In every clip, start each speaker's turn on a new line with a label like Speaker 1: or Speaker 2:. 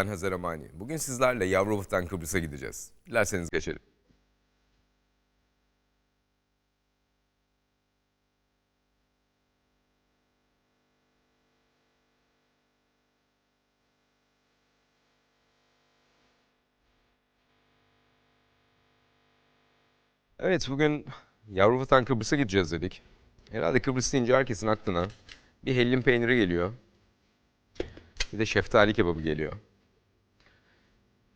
Speaker 1: Ben Hazar Amani. Bugün sizlerle Yavruvatı'dan Kıbrıs'a gideceğiz. Dilerseniz geçelim. Evet bugün Yavruvatı'dan Kıbrıs'a gideceğiz dedik. Herhalde Kıbrıs deyince herkesin aklına bir hellim peyniri geliyor. Bir de şeftali kebabı geliyor.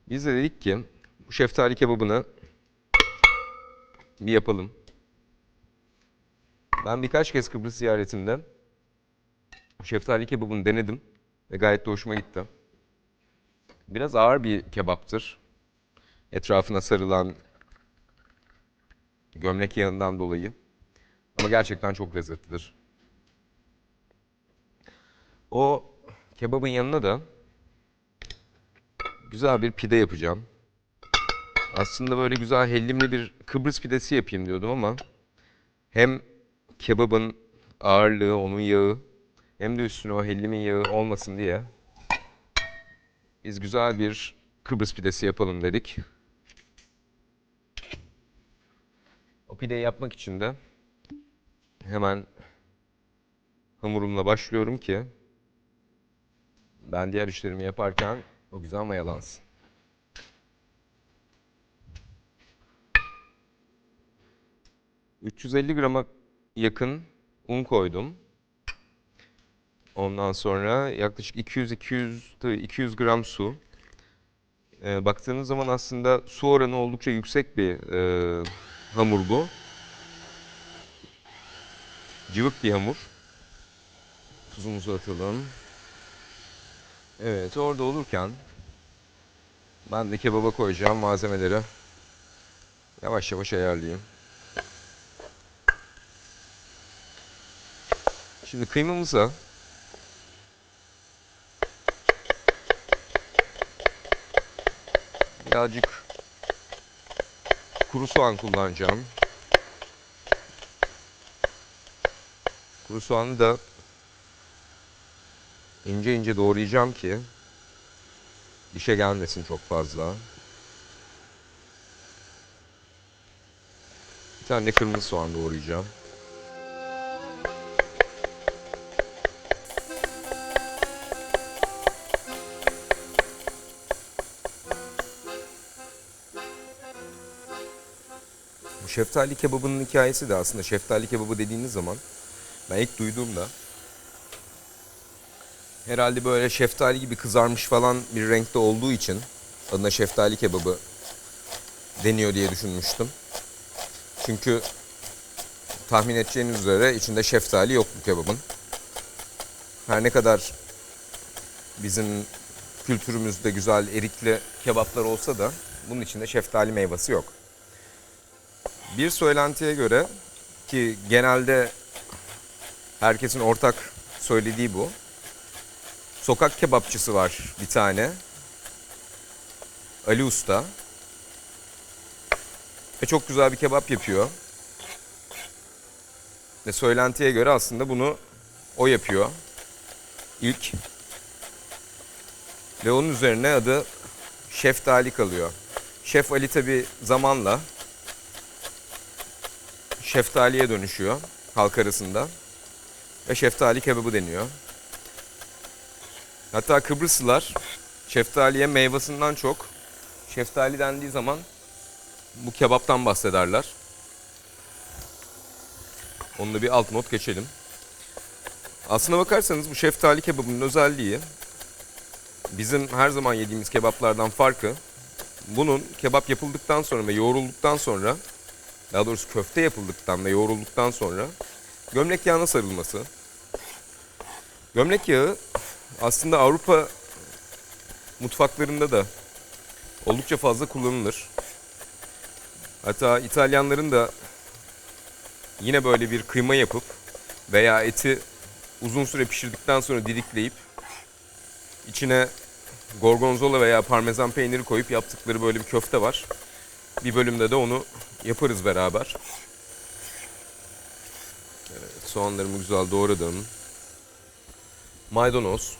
Speaker 1: Biz de dedik ki bu şeftali kebabını bir yapalım. Ben birkaç kez Kıbrıs ziyaretimde şeftali kebabını denedim ve gayet de hoşuma gitti. Biraz ağır bir kebaptır. Etrafına sarılan gömlek yağından dolayı. Ama gerçekten çok lezzetlidir. O kebabın yanına da güzel bir pide yapacağım. Aslında böyle güzel hellimli bir Kıbrıs pidesi yapayım diyordum ama hem kebabın ağırlığı, onun yağı hem de üstüne o hellimin yağı olmasın diye biz güzel bir Kıbrıs pidesi yapalım dedik. O pideyi yapmak için de hemen hamurumla başlıyorum ki ben diğer işlerimi yaparken o güzel mayalansın. ...350 grama yakın un koydum. Ondan sonra yaklaşık 200-200 200 gram su. Ee, baktığınız zaman aslında su oranı oldukça yüksek bir e, hamur bu. Cıvık bir hamur. Tuzumuzu atalım. Evet orada olurken ben de kebaba koyacağım malzemeleri yavaş yavaş ayarlayayım. Şimdi kıymamıza birazcık kuru soğan kullanacağım. Kuru soğanı da ince ince doğrayacağım ki dişe gelmesin çok fazla. Bir tane kırmızı soğan doğrayacağım. Bu şeftali kebabının hikayesi de aslında şeftali kebabı dediğiniz zaman ben ilk duyduğumda herhalde böyle şeftali gibi kızarmış falan bir renkte olduğu için adına şeftali kebabı deniyor diye düşünmüştüm. Çünkü tahmin edeceğiniz üzere içinde şeftali yok bu kebabın. Her ne kadar bizim kültürümüzde güzel erikli kebaplar olsa da bunun içinde şeftali meyvesi yok. Bir söylentiye göre ki genelde herkesin ortak söylediği bu. Sokak kebapçısı var bir tane. Ali Usta. Ve çok güzel bir kebap yapıyor. Ve söylentiye göre aslında bunu o yapıyor. İlk. Ve onun üzerine adı Şeftali kalıyor. Şef Ali tabi zamanla şeftaliye dönüşüyor halk arasında. Ve şeftali kebabı deniyor. Hatta Kıbrıslılar şeftaliye meyvasından çok şeftali dendiği zaman bu kebaptan bahsederler. Onu da bir alt not geçelim. Aslına bakarsanız bu şeftali kebabının özelliği bizim her zaman yediğimiz kebaplardan farkı bunun kebap yapıldıktan sonra ve yoğrulduktan sonra daha doğrusu köfte yapıldıktan ve yoğrulduktan sonra gömlek yağına sarılması. Gömlek yağı aslında Avrupa mutfaklarında da oldukça fazla kullanılır. Hatta İtalyanların da yine böyle bir kıyma yapıp veya eti uzun süre pişirdikten sonra didikleyip içine gorgonzola veya parmesan peyniri koyup yaptıkları böyle bir köfte var. Bir bölümde de onu yaparız beraber. Evet, soğanlarımı güzel doğradım. Maydanoz.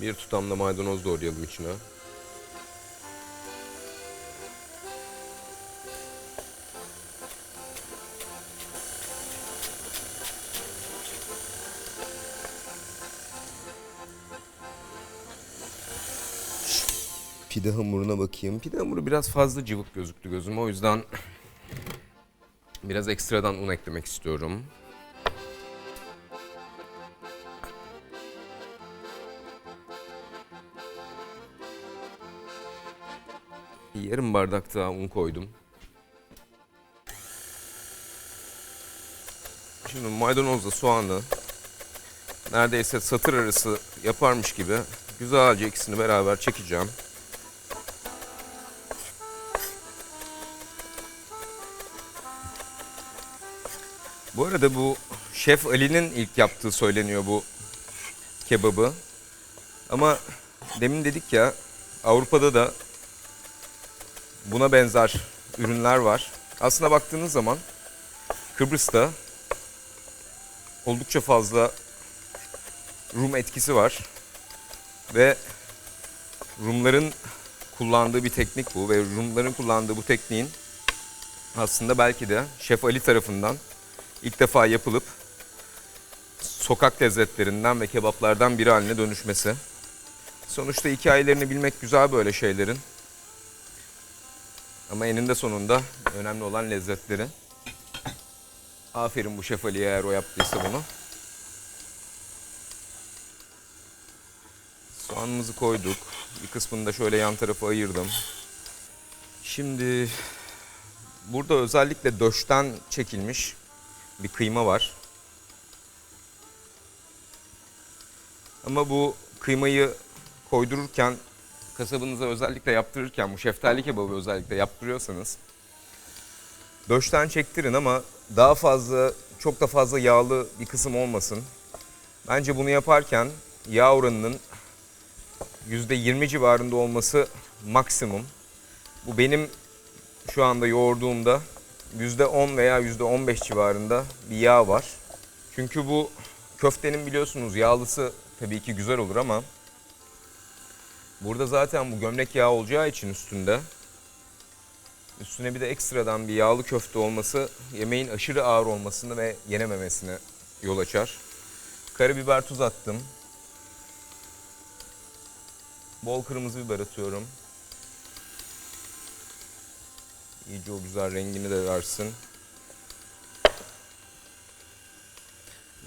Speaker 1: Bir tutam da maydanoz doğrayalım içine. Pide hamuruna bakayım. Pide hamuru biraz fazla cıvık gözüktü gözüme. O yüzden biraz ekstradan un eklemek istiyorum. Yarım bardak daha un koydum. Şimdi maydanozla soğanı neredeyse satır arası yaparmış gibi güzelce ikisini beraber çekeceğim. Bu arada bu Şef Ali'nin ilk yaptığı söyleniyor bu kebabı. Ama demin dedik ya Avrupa'da da buna benzer ürünler var. Aslına baktığınız zaman Kıbrıs'ta oldukça fazla Rum etkisi var. Ve Rumların kullandığı bir teknik bu ve Rumların kullandığı bu tekniğin aslında belki de Şef Ali tarafından ilk defa yapılıp sokak lezzetlerinden ve kebaplardan biri haline dönüşmesi. Sonuçta hikayelerini bilmek güzel böyle şeylerin. Ama eninde sonunda önemli olan lezzetleri. Aferin bu Şef Ali'ye eğer o yaptıysa bunu. Soğanımızı koyduk. Bir kısmını da şöyle yan tarafa ayırdım. Şimdi burada özellikle döşten çekilmiş bir kıyma var. Ama bu kıymayı koydururken kasabınıza özellikle yaptırırken bu şeftali kebabı özellikle yaptırıyorsanız döşten çektirin ama daha fazla çok da fazla yağlı bir kısım olmasın. Bence bunu yaparken yağ oranının %20 civarında olması maksimum. Bu benim şu anda yoğurduğumda %10 veya %15 civarında bir yağ var. Çünkü bu köftenin biliyorsunuz yağlısı tabii ki güzel olur ama burada zaten bu gömlek yağı olacağı için üstünde üstüne bir de ekstradan bir yağlı köfte olması yemeğin aşırı ağır olmasını ve yenememesine yol açar. Karabiber tuz attım. Bol kırmızı biber atıyorum. İyice o güzel rengini de versin.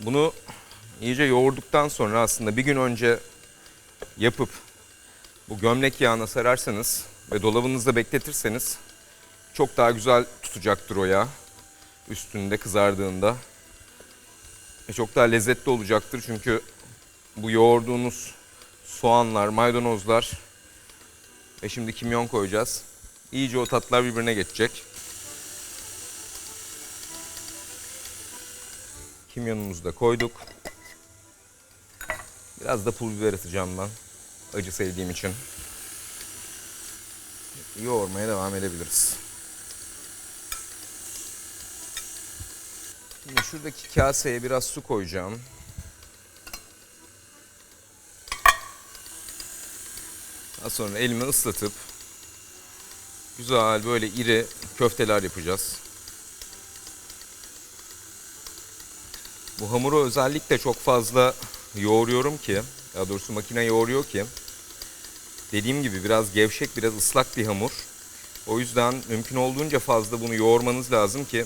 Speaker 1: Bunu iyice yoğurduktan sonra aslında bir gün önce yapıp bu gömlek yağına sararsanız ve dolabınızda bekletirseniz çok daha güzel tutacaktır o yağ üstünde kızardığında. Ve çok daha lezzetli olacaktır çünkü bu yoğurduğunuz soğanlar, maydanozlar ve şimdi kimyon koyacağız. İyice o tatlar birbirine geçecek. Kimyonumuzu da koyduk. Biraz da pul biber atacağım ben. Acı sevdiğim için. Yoğurmaya devam edebiliriz. Şimdi şuradaki kaseye biraz su koyacağım. Daha sonra elimi ıslatıp güzel böyle iri köfteler yapacağız. Bu hamuru özellikle çok fazla yoğuruyorum ki, daha doğrusu makine yoğuruyor ki dediğim gibi biraz gevşek, biraz ıslak bir hamur. O yüzden mümkün olduğunca fazla bunu yoğurmanız lazım ki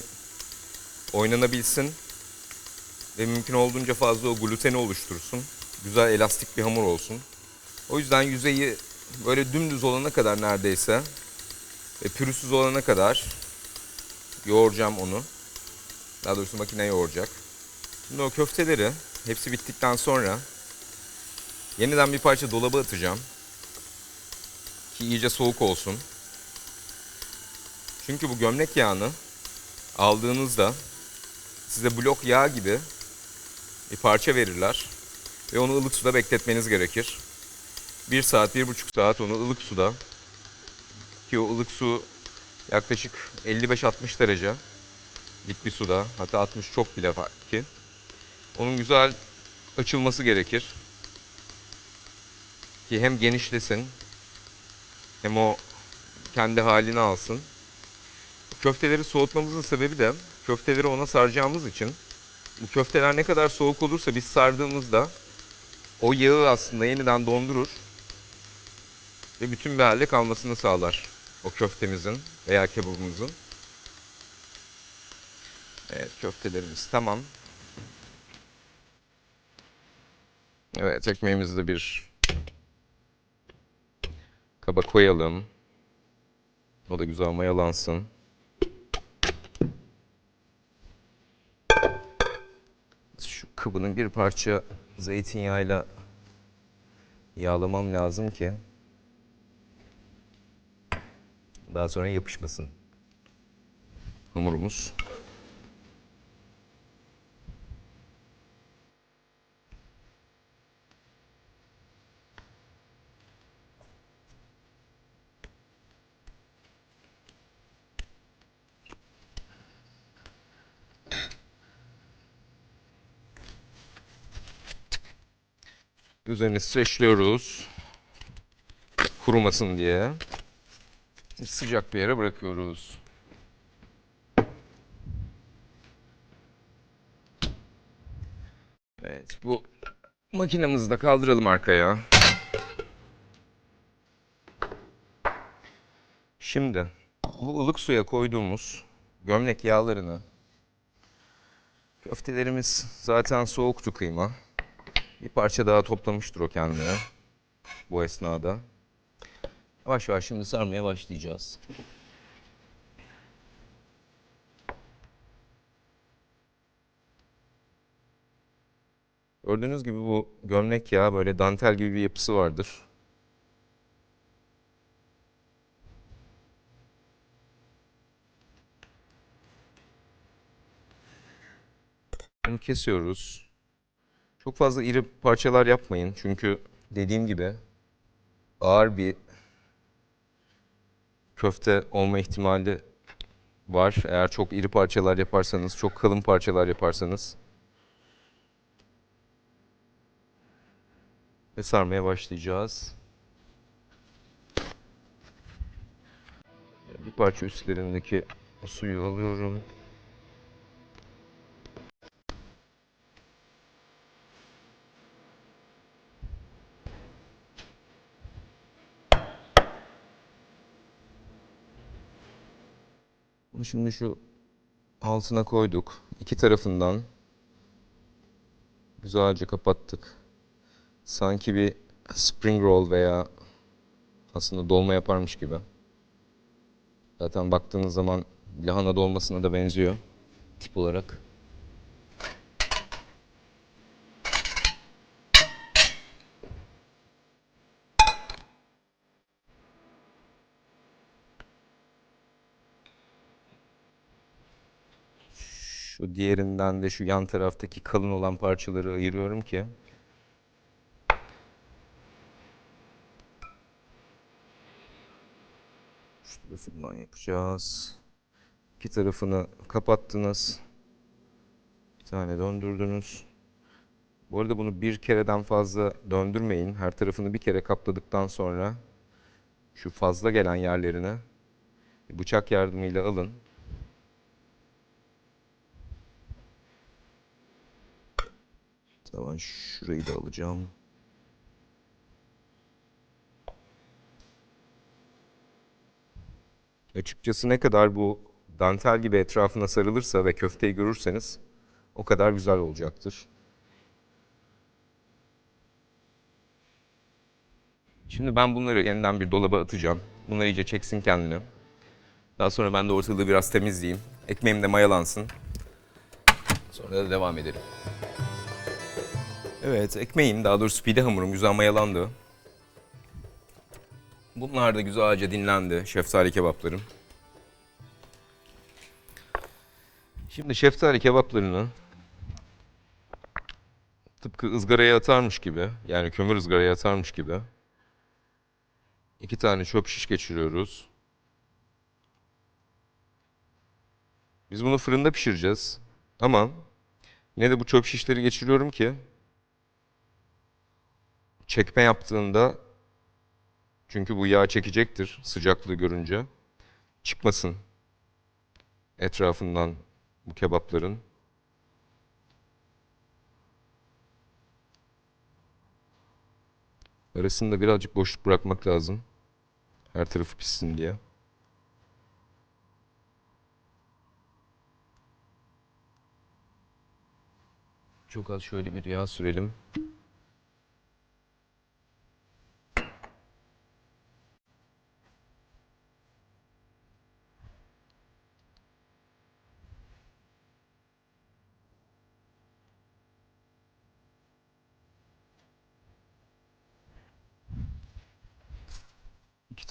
Speaker 1: oynanabilsin ve mümkün olduğunca fazla o gluteni oluştursun. Güzel elastik bir hamur olsun. O yüzden yüzeyi böyle dümdüz olana kadar neredeyse ve pürüzsüz olana kadar yoğuracağım onu. Daha doğrusu makine yoğuracak. Şimdi o köfteleri hepsi bittikten sonra yeniden bir parça dolaba atacağım. Ki iyice soğuk olsun. Çünkü bu gömlek yağını aldığınızda size blok yağ gibi bir parça verirler. Ve onu ılık suda bekletmeniz gerekir. Bir saat, bir buçuk saat onu ılık suda ki o ılık su yaklaşık 55-60 derece dik bir suda hatta 60 çok bile ki onun güzel açılması gerekir. Ki hem genişlesin hem o kendi halini alsın. Köfteleri soğutmamızın sebebi de köfteleri ona saracağımız için bu köfteler ne kadar soğuk olursa biz sardığımızda o yağı aslında yeniden dondurur ve bütün bir halde kalmasını sağlar o köftemizin veya kebabımızın. Evet köftelerimiz tamam. Evet ekmeğimizi de bir kaba koyalım. O da güzel mayalansın. Şu kabının bir parça zeytinyağıyla yağlamam lazım ki daha sonra yapışmasın hamurumuz. Üzerini streçliyoruz. Kurumasın diye. Sıcak bir yere bırakıyoruz. Evet bu makinemizi de kaldıralım arkaya. Şimdi bu ılık suya koyduğumuz gömlek yağlarını köftelerimiz zaten soğuktu kıyma. Bir parça daha toplamıştır o kendine bu esnada. Yavaş yavaş şimdi sarmaya başlayacağız. Gördüğünüz gibi bu gömlek yağı böyle dantel gibi bir yapısı vardır. Bunu kesiyoruz. Çok fazla iri parçalar yapmayın çünkü dediğim gibi ağır bir köfte olma ihtimali var. Eğer çok iri parçalar yaparsanız, çok kalın parçalar yaparsanız. Ve sarmaya başlayacağız. Bir parça üstlerindeki suyu alıyorum. Şimdi şu altına koyduk. İki tarafından güzelce kapattık. Sanki bir spring roll veya aslında dolma yaparmış gibi. Zaten baktığınız zaman lahana dolmasına da benziyor tip olarak. Şu diğerinden de şu yan taraftaki kalın olan parçaları ayırıyorum ki şu tarafından yapacağız. İki tarafını kapattınız. Bir tane döndürdünüz. Bu arada bunu bir kereden fazla döndürmeyin. Her tarafını bir kere kapladıktan sonra şu fazla gelen yerlerini bıçak yardımıyla alın. Tamam şurayı da alacağım. Açıkçası ne kadar bu dantel gibi etrafına sarılırsa ve köfteyi görürseniz o kadar güzel olacaktır. Şimdi ben bunları yeniden bir dolaba atacağım. Bunlar iyice çeksin kendini. Daha sonra ben de ortalığı biraz temizleyeyim. Ekmeğim de mayalansın. Sonra da devam edelim. Evet, ekmeğim, daha doğrusu pide hamurum güzel mayalandı. Bunlar da güzelce dinlendi, şeftali kebaplarım. Şimdi şeftali kebaplarını tıpkı ızgaraya atarmış gibi, yani kömür ızgaraya atarmış gibi iki tane çöp şiş geçiriyoruz. Biz bunu fırında pişireceğiz. Ama yine de bu çöp şişleri geçiriyorum ki çekme yaptığında çünkü bu yağ çekecektir sıcaklığı görünce çıkmasın etrafından bu kebapların. Arasında birazcık boşluk bırakmak lazım. Her tarafı pişsin diye. Çok az şöyle bir yağ sürelim.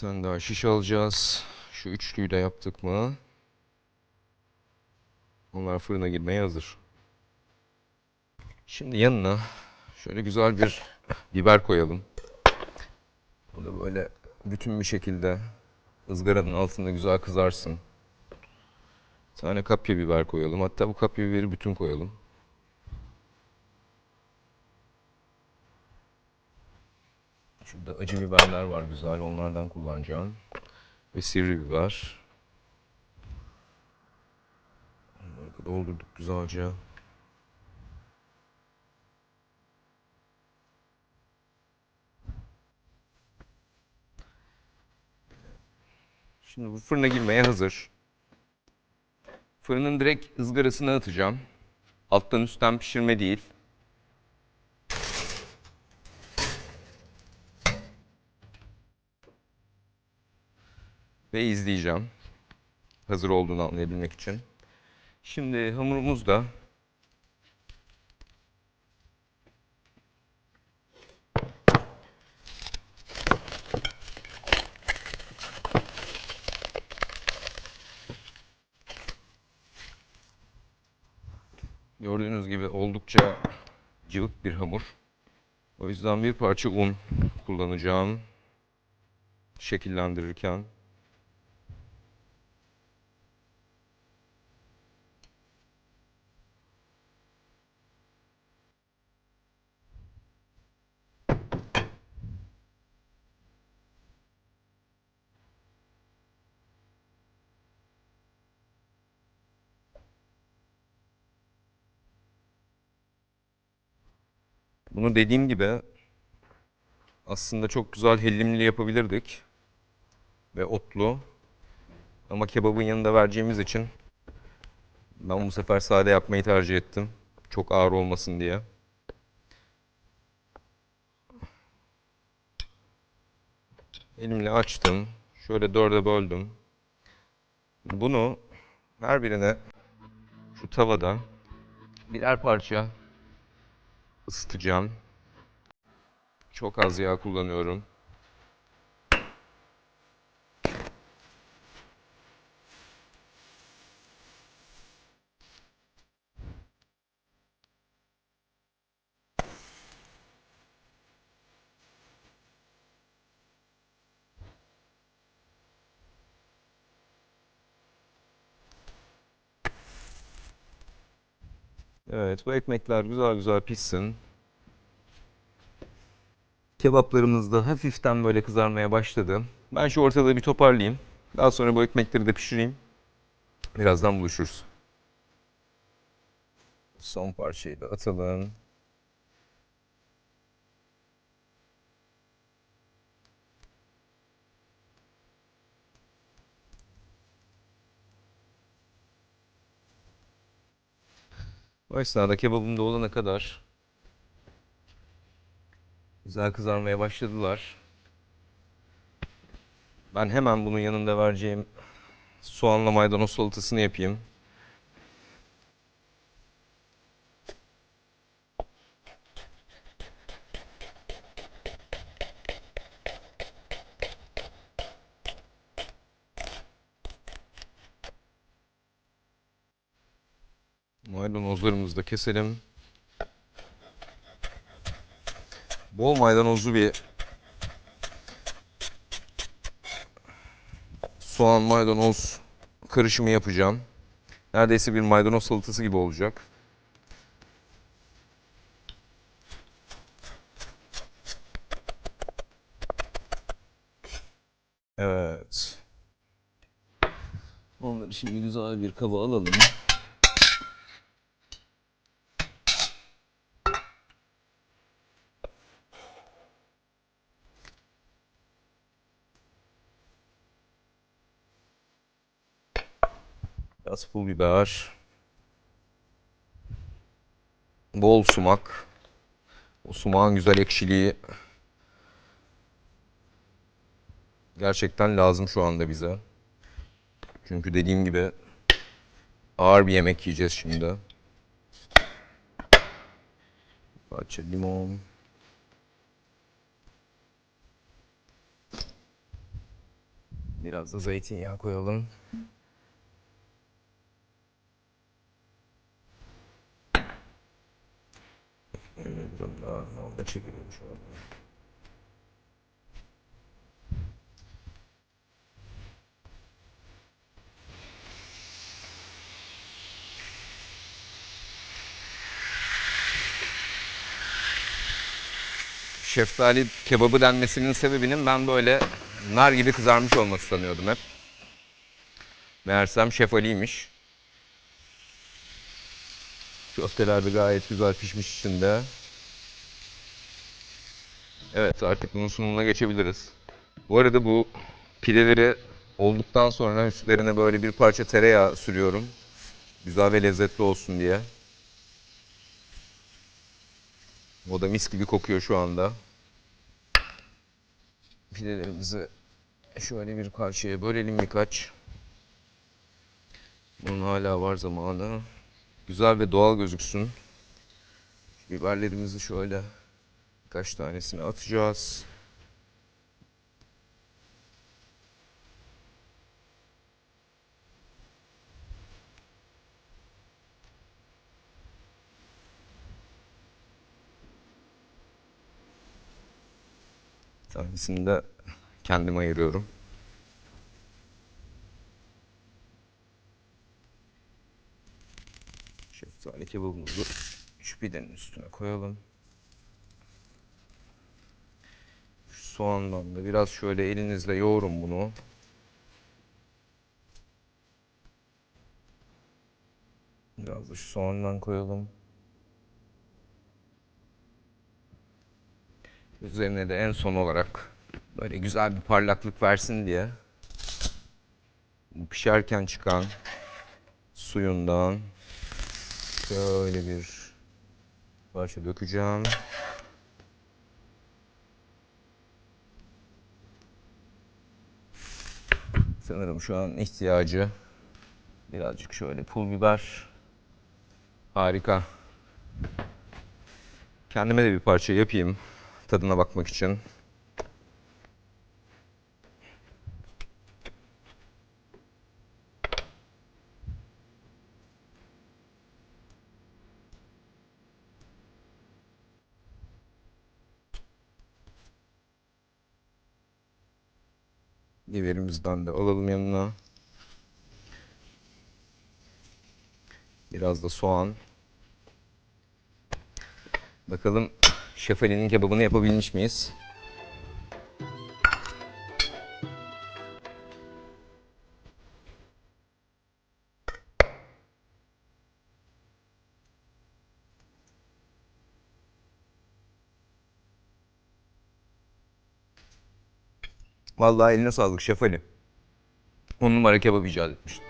Speaker 1: Tane daha şiş alacağız. Şu üçlüyü de yaptık mı? Onlar fırına girmeye hazır. Şimdi yanına şöyle güzel bir biber koyalım. Bu da böyle bütün bir şekilde ızgaranın altında güzel kızarsın. Bir tane kapya biber koyalım. Hatta bu kapya biberi bütün koyalım. Şurada acı biberler var güzel. Onlardan kullanacağım. Ve sivri biber. Onları da doldurduk güzelce. Şimdi bu fırına girmeye hazır. Fırının direkt ızgarasına atacağım. Alttan üstten pişirme değil. Ve izleyeceğim. Hazır olduğunu anlayabilmek için. Şimdi hamurumuz da Gördüğünüz gibi oldukça cıvık bir hamur. O yüzden bir parça un kullanacağım şekillendirirken. Bunu dediğim gibi aslında çok güzel hellimli yapabilirdik. Ve otlu. Ama kebabın yanında vereceğimiz için ben bu sefer sade yapmayı tercih ettim. Çok ağır olmasın diye. Elimle açtım. Şöyle dörde böldüm. Bunu her birine şu tavada birer parça ısıtacağım. Çok az yağ kullanıyorum. Evet, bu ekmekler güzel güzel pişsin. Kebaplarımız da hafiften böyle kızarmaya başladı. Ben şu ortalığı bir toparlayayım. Daha sonra bu ekmekleri de pişireyim. Birazdan buluşuruz. Son parçayı da atalım. O esnada kebabım da olana kadar güzel kızarmaya başladılar. Ben hemen bunun yanında vereceğim soğanla maydanoz salatasını yapayım. Maydanozlarımızı da keselim. Bol maydanozlu bir soğan maydanoz karışımı yapacağım. Neredeyse bir maydanoz salatası gibi olacak. Evet. Onları şimdi güzel bir kaba alalım. Biraz pul biber. Bol sumak. O sumağın güzel ekşiliği gerçekten lazım şu anda bize. Çünkü dediğim gibi ağır bir yemek yiyeceğiz şimdi. Parça limon. Biraz da zeytinyağı koyalım. Buradan daha şu an. Şeftali kebabı denmesinin sebebinin ben böyle nar gibi kızarmış olması sanıyordum hep. Meğersem şefaliymiş. Köfteler de gayet güzel pişmiş içinde. Evet artık bunun sunumuna geçebiliriz. Bu arada bu pideleri olduktan sonra üstlerine böyle bir parça tereyağı sürüyorum. Güzel ve lezzetli olsun diye. O da mis gibi kokuyor şu anda. Pidelerimizi şöyle bir parçaya bölelim birkaç. Bunun hala var zamanı. Güzel ve doğal gözüksün. Biberlerimizi şöyle birkaç tanesini atacağız. Tanesini de kendim ayırıyorum. Şeftali kebabımızı şu pidenin üstüne koyalım. Şu soğandan da biraz şöyle elinizle yoğurun bunu. Biraz da şu soğandan koyalım. Üzerine de en son olarak böyle güzel bir parlaklık versin diye bu pişerken çıkan suyundan şöyle bir parça dökeceğim. Sanırım şu an ihtiyacı birazcık şöyle pul biber. Harika. Kendime de bir parça yapayım tadına bakmak için. Biberimizden de alalım yanına. Biraz da soğan. Bakalım Şef Ali'nin kebabını yapabilmiş miyiz? Vallahi eline sağlık Şef Ali. On numara kebap icat etmiştin.